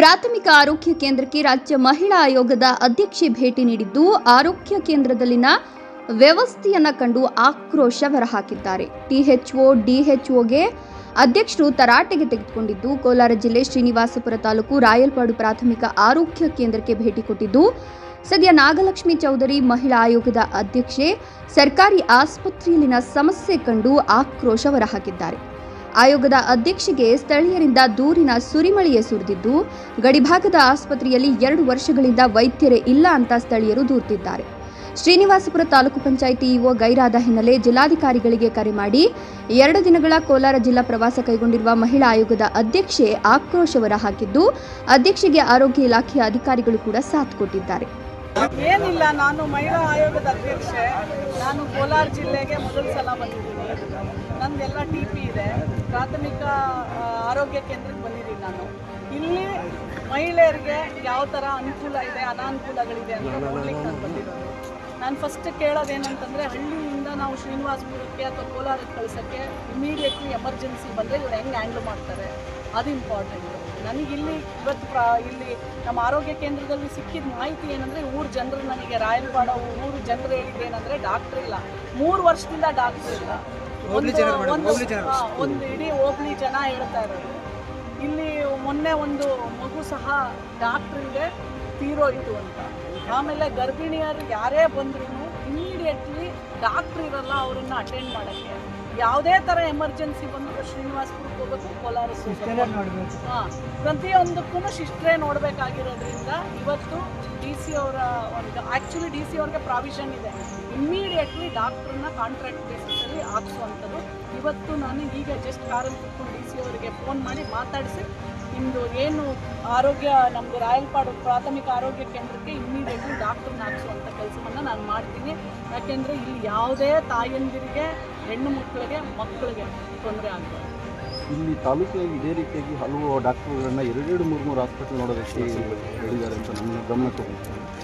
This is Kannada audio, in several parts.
ಪ್ರಾಥಮಿಕ ಆರೋಗ್ಯ ಕೇಂದ್ರಕ್ಕೆ ರಾಜ್ಯ ಮಹಿಳಾ ಆಯೋಗದ ಅಧ್ಯಕ್ಷೆ ಭೇಟಿ ನೀಡಿದ್ದು, ಆರೋಗ್ಯ ಕೇಂದ್ರದಲ್ಲಿನ ವ್ಯವಸ್ಥೆಯನ್ನ ಕಂಡು ಆಕ್ರೋಶ ಹೊರಹಾಕಿದ್ದಾರೆ. ಟಿಎಚ್ಒ ಡಿಎಚ್ಒಗೆ ಅಧ್ಯಕ್ಷರು ತರಾಟೆಗೆ ತೆಗೆದುಕೊಂಡಿದ್ದು, ಕೋಲಾರ ಜಿಲ್ಲೆ ಶ್ರೀನಿವಾಸಪುರ ತಾಲೂಕು ರಾಯಲ್ಪಾಡು ಪ್ರಾಥಮಿಕ ಆರೋಗ್ಯ ಕೇಂದ್ರಕ್ಕೆ ಭೇಟಿ ಕೊಟ್ಟಿದ್ದು, ಸದ್ಯ ನಾಗಲಕ್ಷ್ಮಿ ಚೌಧರಿ ಮಹಿಳಾ ಆಯೋಗದ ಅಧ್ಯಕ್ಷೆ ಸರ್ಕಾರಿ ಆಸ್ಪತ್ರೆಯಲ್ಲಿನ ಸಮಸ್ಯೆ ಕಂಡು ಆಕ್ರೋಶ ಹೊರಹಾಕಿದ್ದಾರೆ. ಆಯೋಗದ ಅಧ್ಯಕ್ಷೆಗೆ ಸ್ಥಳೀಯರಿಂದ ದೂರಿನ ಸುರಿಮಳೆಯೇ ಸುರಿದಿದ್ದು, ಗಡಿಭಾಗದ ಆಸ್ಪತ್ರೆಯಲ್ಲಿ ಎರಡು ವರ್ಷಗಳಿಂದ ವೈದ್ಯರೇ ಇಲ್ಲ ಅಂತ ಸ್ಥಳೀಯರು ದೂರುತ್ತಿದ್ದಾರೆ ಶ್ರೀನಿವಾಸಪುರ ತಾಲೂಕು ಪಂಚಾಯಿತಿ ಇಒ ಗೈರಾದ ಹಿನ್ನೆಲೆ ಜಿಲ್ಲಾಧಿಕಾರಿಗಳಿಗೆ ಕರೆ ಮಾಡಿ, ಎರಡು ದಿನಗಳ ಕೋಲಾರ ಜಿಲ್ಲಾ ಪ್ರವಾಸ ಕೈಗೊಂಡಿರುವ ಮಹಿಳಾ ಆಯೋಗದ ಅಧ್ಯಕ್ಷೆ ಆಕ್ರೋಶ ಹೊರಹಾಕಿದ್ದು ಅಧ್ಯಕ್ಷೆಗೆ ಆರೋಗ್ಯ ಇಲಾಖೆಯ ಅಧಿಕಾರಿಗಳು ಕೂಡ ಸಾಥ್ ಕೊಟ್ಟಿದ್ದಾರೆ. ಏನಿಲ್ಲ, ನಾನು ಮಹಿಳಾ ಆಯೋಗದ ಅಧ್ಯಕ್ಷೆ. ನಾನು ಕೋಲಾರ ಜಿಲ್ಲೆಗೆ ಮೊದಲ ಸಲ ಬಂದಿದ್ದೀನಿ. ನಂದೆಲ್ಲ ಟಿ ಪಿ ಇದೆ. ಪ್ರಾಥಮಿಕ ಆರೋಗ್ಯ ಕೇಂದ್ರಕ್ಕೆ ಬಂದಿದ್ದೀನಿ ನಾನು. ಇಲ್ಲಿ ಮಹಿಳೆಯರಿಗೆ ಯಾವ ಥರ ಅನುಕೂಲ ಇದೆ, ಅನಾನುಕೂಲಗಳಿದೆ ಅಂತ ನೋಡ್ಲಿಕ್ಕೆ ನಾನು ಬಂದಿದ್ದೀನಿ ನಾನು ಫಸ್ಟ್ ಕೇಳೋದೇನಂತಂದರೆ, ಹಳ್ಳಿಯಿಂದ ನಾವು ಶ್ರೀನಿವಾಸಪುರಕ್ಕೆ ಅಥವಾ ಕೋಲಾರಕ್ಕೆ ಕಳಿಸೋಕ್ಕೆ ಇಮಿಡಿಯೇಟ್ಲಿ ಎಮರ್ಜೆನ್ಸಿ ಬಂದರೆ ಇವ್ರು ಹೆಂಗೆ ಹ್ಯಾಂಡ್ಲ್ ಮಾಡ್ತಾರೆ? ಅದು ಇಂಪಾರ್ಟೆಂಟ್ ನನಗಿಲ್ಲಿ ಇವತ್ತು ಪ್ರಾ ಇಲ್ಲಿ ನಮ್ಮ ಆರೋಗ್ಯ ಕೇಂದ್ರದಲ್ಲಿ ಸಿಕ್ಕಿದ ಮಾಹಿತಿ ಏನಂದರೆ ಊರು ಜನರು ನನಗೆ ರಾಯಲ್ಪಾಡ ಊರು ಜನರು ಹೇಳಿದ್ದು ಏನಂದರೆ ಡಾಕ್ಟ್ರ್ ಇಲ್ಲ. ಮೂರು ವರ್ಷದಿಂದ ಡಾಕ್ಟ್ರ್ ಇಲ್ಲ. ಒಂದು ಒಂದು ಹಾ, ಒಂದು ಇಡೀ ಹೋಬ್ಳಿ ಜನ ಹೇಳ್ತಾ ಇರೋದು. ಇಲ್ಲಿ ಮೊನ್ನೆ ಒಂದು ಮಗು ಸಹ ಡಾಕ್ಟ್ರಿಗೆ ತೀರೋಯಿತು ಅಂತ. ಆಮೇಲೆ ಗರ್ಭಿಣಿಯರು ಯಾರೇ ಬಂದ್ರೂ ಇಮಿಡಿಯೇಟ್ಲಿ ಡಾಕ್ಟ್ರ್ ಇರಲ್ಲ ಅವರನ್ನು ಅಟೆಂಡ್ ಮಾಡೋಕ್ಕೆ. ಯಾವುದೇ ಥರ ಎಮರ್ಜೆನ್ಸಿ ಬಂದರೂ ಶ್ರೀನಿವಾಸ್ಪುರಕ್ಕೆ ಹೋಗೋದು ಕೋಲಾರ ಹಾಂ ಪ್ರತಿಯೊಂದಕ್ಕೂ ಶಿಸ್ಟ್ರೇ ನೋಡಬೇಕಾಗಿರೋದ್ರಿಂದ ಇವತ್ತು ಡಿ ಸಿ ಅವರ ಒಂದು ಆ್ಯಕ್ಚುಲಿ ಡಿ ಸಿ ಅವ್ರಿಗೆ ಪ್ರಾವಿಷನ್ ಇದೆ. ಇಮ್ಮಿಡಿಯೇಟ್ಲಿ ಡಾಕ್ಟ್ರನ್ನ ಕಾಂಟ್ರಾಕ್ಟ್ ಬೇಸಿಸಲ್ಲಿ ಹಾಕ್ಸುವಂಥದ್ದು. ಇವತ್ತು ನಾನು ಈಗ ಜಸ್ಟ್ ಕಾರಲ್ಲಿ ಕೂತ್ಕೊಂಡು ಡಿ ಸಿ ಅವರಿಗೆ ಫೋನ್ ಮಾಡಿ ಮಾತಾಡಿಸಿ ನಿಮ್ಮದು ಏನು ಆರೋಗ್ಯ ನಮ್ಮದು ರಾಯಲ್ಪಾಡು ಪ್ರಾಥಮಿಕ ಆರೋಗ್ಯ ಕೇಂದ್ರಕ್ಕೆ ಇಮ್ಮಿಡಿಯೇಟ್ಲಿ ಡಾಕ್ಟ್ರನ್ನ ಹಾಕ್ಸುವಂಥ ಮಾಡ್ತೀನಿ. ಯಾಕೆಂದರೆ ಇಲ್ಲಿ ಯಾವುದೇ ತಾಯಂದಿರಿಗೆ ಹೆಣ್ಣು ಮಕ್ಕಳಿಗೆ ಮಕ್ಕಳಿಗೆ ತೊಂದರೆ ಆಗ್ತದೆ ಇಲ್ಲಿ ತಾಲೂಕಿನಲ್ಲಿ ಇದೇ ರೀತಿಯಾಗಿ ಹಲವು ಡಾಕ್ಟರ್ಗಳನ್ನ ಎರಡೆರಡು ಮೂರು ಮೂರು ಆಸ್ಪತ್ರೆ ನೋಡೋದಕ್ಕೆ ಹೇಳಿದ್ದಾರೆ ಅಂತ ನಮ್ಮ ಗಮನಕ್ಕೆ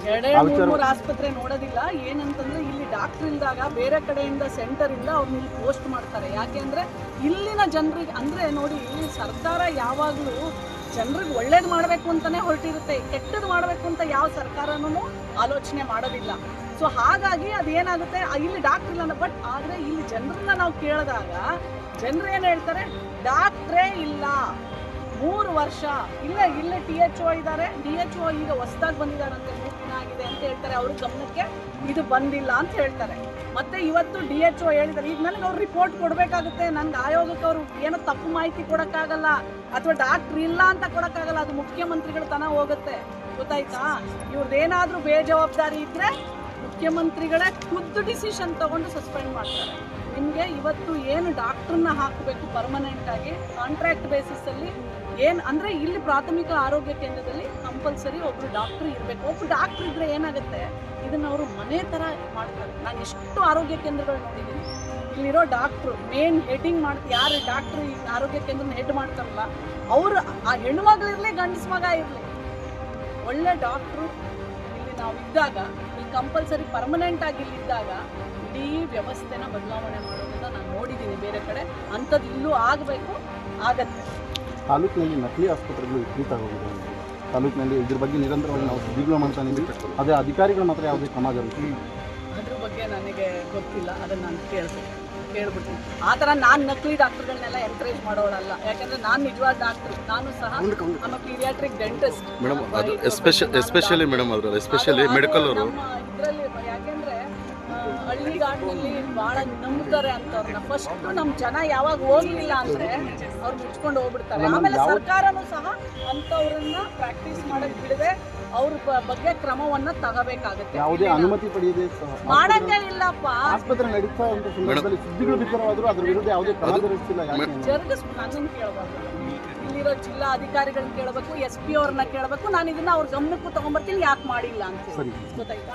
ಎರಡೆರಡು ಎರಡೇ ಮೂರು ಆಸ್ಪತ್ರೆ ನೋಡೋದಿಲ್ಲ. ಏನಂತಂದ್ರೆ ಇಲ್ಲಿ ಡಾಕ್ಟರ್ ಇಲ್ದಾಗ ಬೇರೆ ಕಡೆಯಿಂದ ಸೆಂಟರ್ ಇಂದ ಅವ್ರನ್ನ ಇಲ್ಲಿ ಪೋಸ್ಟ್ ಮಾಡ್ತಾರೆ. ಯಾಕೆಂದ್ರೆ ಇಲ್ಲಿನ ಜನರಿಗೆ ಅಂದ್ರೆ ನೋಡಿ ಸರ್ಕಾರ ಯಾವಾಗಲೂ ಜನರಿಗೆ ಒಳ್ಳೇದು ಮಾಡಬೇಕು ಅಂತಲೇ ಹೊರಟಿರುತ್ತೆ. ಕೆಟ್ಟದ್ದು ಮಾಡಬೇಕು ಅಂತ ಯಾವ ಸರ್ಕಾರನೂ ಆಲೋಚನೆ ಮಾಡೋದಿಲ್ಲ. ಸೊ ಹಾಗಾಗಿ ಅದೇನಾಗುತ್ತೆ? ಇಲ್ಲಿ ಡಾಕ್ಟರ್ ಇಲ್ಲ ಬಟ್ ಆದರೆ ಇಲ್ಲಿ ಜನರನ್ನ ನಾವು ಕೇಳಿದಾಗ ಜನರು ಏನು ಹೇಳ್ತಾರೆ? ಡಾಕ್ಟ್ರೇ ಇಲ್ಲ. ಮೂರು ವರ್ಷ. ಇಲ್ಲ, ಇಲ್ಲೇ ಟಿ ಎಚ್ ಒ ಇದ್ದಾರೆ. ಡಿ ಎಚ್ ಒ ಈಗ ಹೊಸದಾಗಿ ಬಂದಿದ್ದಾರೆ ಅಂತ ದಿನ ಆಗಿದೆ ಹೇಳ್ತಾರೆ, ಅವ್ರ ಗಮನಕ್ಕೆ ಇದು ಬಂದಿಲ್ಲ ಅಂತ ಹೇಳ್ತಾರೆ. ಮತ್ತೆ ಇವತ್ತು ಡಿ ಎಚ್ ಒ ಹೇಳಿದ್ದಾರೆ, ಈಗ ನನಗೆ ಅವ್ರು ರಿಪೋರ್ಟ್ ಕೊಡಬೇಕಾಗುತ್ತೆ ನನ್ಗೆ ಆಯೋಗಕ್ಕೆ ಅವರು ಏನೋ ತಪ್ಪು ಮಾಹಿತಿ ಕೊಡೋಕ್ಕಾಗಲ್ಲ, ಅಥವಾ ಡಾಕ್ಟ್ರ್ ಇಲ್ಲ ಅಂತ ಕೊಡೋಕ್ಕಾಗಲ್ಲ, ಅದು ಮುಖ್ಯಮಂತ್ರಿಗಳ ತನ ಹೋಗುತ್ತೆ. ಗೊತ್ತಾಯ್ತಾ? ಇವ್ರದ್ದೇನಾದರೂ ಬೇಜವಾಬ್ದಾರಿ ಇದ್ರೆ ಮುಖ್ಯಮಂತ್ರಿಗಳೇ ಖುದ್ದು ಡಿಸಿಷನ್ ತಗೊಂಡು ಸಸ್ಪೆಂಡ್ ಮಾಡ್ತಾರೆ. ನಿಮಗೆ ಇವತ್ತು ಏನು ಡಾಕ್ಟ್ರನ್ನ ಹಾಕಬೇಕು ಪರ್ಮನೆಂಟ್ ಆಗಿ ಕಾಂಟ್ರಾಕ್ಟ್ ಬೇಸಿಸಲ್ಲಿ ಏನು ಅಂದರೆ ಇಲ್ಲಿ ಪ್ರಾಥಮಿಕ ಆರೋಗ್ಯ ಕೇಂದ್ರದಲ್ಲಿ ಕಂಪಲ್ಸರಿ ಒಬ್ಬರು ಡಾಕ್ಟ್ರ್ ಇರಬೇಕು. ಒಬ್ಬರು ಡಾಕ್ಟ್ರ್ ಇದ್ದರೆ ಏನಾಗುತ್ತೆ? ಇದನ್ನು ಅವರು ಮನೆ ಥರ ಮಾಡ್ತಾರೆ. ನಾನು ಎಷ್ಟು ಆರೋಗ್ಯ ಕೇಂದ್ರಗಳು ನೋಡಿದ್ದೀನಿ ಇಲ್ಲಿರೋ ಡಾಕ್ಟ್ರು ಮೇನ್ ಹೆಡ್ಡಿಂಗ್ ಮಾಡ್ತಾರೆ ಯಾರು ಡಾಕ್ಟ್ರು ಈ ಆರೋಗ್ಯ ಕೇಂದ್ರನ ಹೆಡ್ ಮಾಡ್ತಾರಲ್ಲ, ಅವರು ಆ ಹೆಣ್ಮಗಳಿರಲಿ ಗಂಡಸ ಮಗ ಇರಲಿ. ಒಳ್ಳೆ ಡಾಕ್ಟ್ರು ಇಲ್ಲಿ ನಾವು ಇದ್ದಾಗ ಇಲ್ಲಿ ಕಂಪಲ್ಸರಿ ಪರ್ಮನೆಂಟ್ ಆಗಿ ಇಲ್ಲಿದ್ದಾಗ ಇಡೀ ವ್ಯವಸ್ಥೆನ ಬದಲಾವಣೆ ಮಾಡೋದನ್ನ ನಾನು ನೋಡಿದ್ದೀನಿ ಬೇರೆ ಕಡೆ. ಅಂಥದ್ದು ಇಲ್ಲೂ ಆಗಬೇಕು, ಆಗತ್ತೆ. ತಾಲೂಕಿನಲ್ಲಿ ನಕಲಿ ಆಸ್ಪತ್ರೆಗಳು ವಿಪರೀತ ಆಗೋಗಿದೆ ತಾಲೂಕಿನಲ್ಲಿ ಇದ್ರ ಬಗ್ಗೆ ನಿರಂತರವಾಗಿ ನಾವು ಸುದ್ದಿಗಳು ಮಾಡ್ತಾ ಇದ್ದೀವಿ. ಅದೇ ಅಧಿಕಾರಿಗಳು ಮಾತ್ರ ಯಾವುದೇ ಕ್ರಮ ಜರುಗುತ್ತೆ ಅದ್ರ ಬಗ್ಗೆ ನನಗೆ ಗೊತ್ತಿಲ್ಲ ಅದನ್ನ ನಾನು ಕೇಳ್ತೀನಿ ಕೇಳ್ಬಿಡ್ತೀನಿ. ಆ ಥರ ನಾನು ನಕಲಿ ಡಾಕ್ಟರ್ಗಳನ್ನೆಲ್ಲ ಎನ್ಕರೇಜ್ ಮಾಡೋಳಲ್ಲ ಯಾಕಂದ್ರೆ ನಾನು ನಿಜವಾದ ಡಾಕ್ಟರ್. ನಾನು ಸಹ ನಮ್ಮ ಪೀರಿಯಾಟ್ರಿಕ್ ಡೆಂಟಿಸ್ಟ್ ಮೇಡಮ್ ಅದು ಎಸ್ಪೆಷಲ್ ಎಸ್ಪೆಷಲಿ ಮೇಡಮ್ ಅದ್ರಲ್ಲಿ ಎಸ್ಪೆಷಲಿ ಮೆಡಿಕಲ್ ಅವರು. ಇದರಲ್ಲಿ ಯಾಕೆಂದ್ರೆ ಹಳ್ಳಿಗಾಡಿನಲ್ಲಿ ಬಹಳ ನಂಬ್ತಾರೆ ಅಂತವ್ರನ್ನ. ಫಸ್ಟ್ ನಮ್ಮ ಜನ ಯಾವಾಗ ಹೋಗ್ಲಿಲ್ಲ ಅಂದ್ರೆ ಅವ್ರು ಮುಚ್ಕೊಂಡು ಹೋಗ್ಬಿಡ್ತಾರೆ. ಆಮೇಲೆ ಸರ್ಕಾರನೂ ಸಹ ಅಂತವ್ರನ್ನ ಪ್ರಾಕ್ಟೀಸ್ ಮಾಡಕ್ ಬಿಡದೆ ಅವ್ರ ಬಗ್ಗೆ ಕ್ರಮವನ್ನ ತಗೋಬೇಕಾಗುತ್ತೆ. ಯಾವುದೇ ಅನುಮತಿ ಪಡೆಯದೆ ಮಾಡಕ್ಕೆ ಮಾಡಂಗೆ ಇಲ್ಲಪ್ಪ. ಆಸ್ಪತ್ರೆ ನಡೀತಾ ಇರುವಂತ ಸಂದರ್ಭದಲ್ಲಿ ಸುದ್ದಿಗಳು ಬಿತ್ತರವಾದರೂ ಅದ್ರ ವಿರುದ್ಧ ಯಾವುದೇ ಕ್ರಮ ಜರುಗಿಸಿಲ್ಲ ಯಾಕೆ ಜರುಗಿಸ್ ನನ್ನನ್ನು ಕೇಳಬಾರ್ದು. ಇಲ್ಲಿರೋ ಜಿಲ್ಲಾ ಅಧಿಕಾರಿಗಳನ್ನ ಕೇಳಬೇಕು ಎಸ್ ಪಿ ಅವ್ರನ್ನ ಕೇಳಬೇಕು. ನಾನು ಇದನ್ನ ಅವ್ರ ಗಮನಕ್ಕೂ ತಗೊಂಡ್ಬರ್ತೀನಿ ಯಾಕೆ ಮಾಡಿಲ್ಲ ಅಂತ ಸರಿ. ಗೊತ್ತಾಯ್ತಾ?